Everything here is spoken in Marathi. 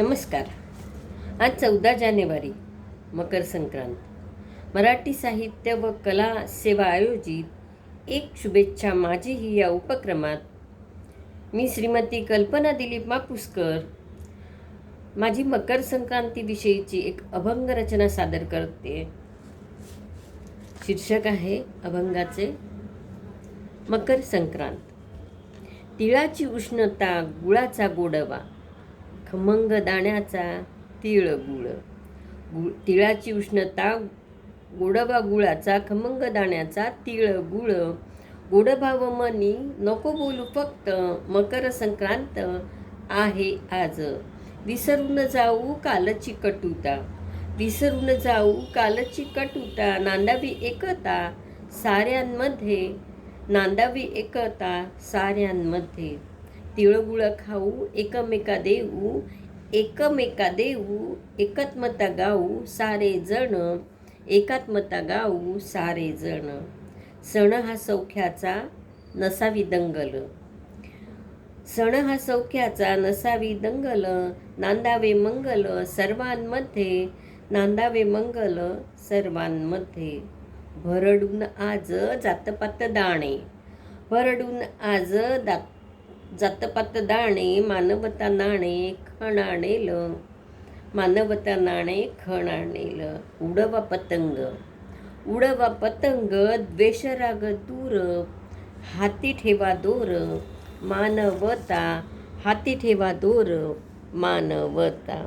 नमस्कार. आज चौदा जानेवारी मकर संक्रांत. मराठी साहित्य व कला सेवा आयोजित एक शुभेच्छा माझीही या उपक्रमात मी श्रीमती कल्पना दिलीप मापुसकर माझी मकर संक्रांतीविषयीची एक अभंग रचना सादर करते. शीर्षक आहे अभंगाचे मकर संक्रांत. तिळाची उष्णता गुळाचा गोडवा. खमंग दाण्याचा तिळ गुळ. गुळ तिळाची उष्णता गोडबा गुळाचा खमंग दाण्याचा तिळ गुळ. गोडभाव मनी नको बोलू फक्त मकर संक्रांत आहे आज. विसरून जाऊ कालची कटुता. विसरून जाऊ कालची कटुता नांदावी एकता साऱ्यांमध्ये नांदावी एकता साऱ्यांमध्ये. तिळगुळ खाऊ एकमेका देऊ एकमेका देऊ एकात्मता गाऊ सारे जण एकात्मता गाऊ सारे जण सण हा सौख्याचा नसावी दंगल सण हा सौख्याचा नसावी दंगल नांदावे मंगल सर्वांमध्ये नांदावे मंगल सर्वांमध्ये भरडून आज जातपात दाणे भरडून आज दात जातपात दाणे मानवता नाणे खण आणेल मानवता नाणे खण आणेल उडवा पतंग. उडवा पतंग द्वेषराग दूर. हाती ठेवा दोर. मानवता हाती ठेवा दोर. मानवता.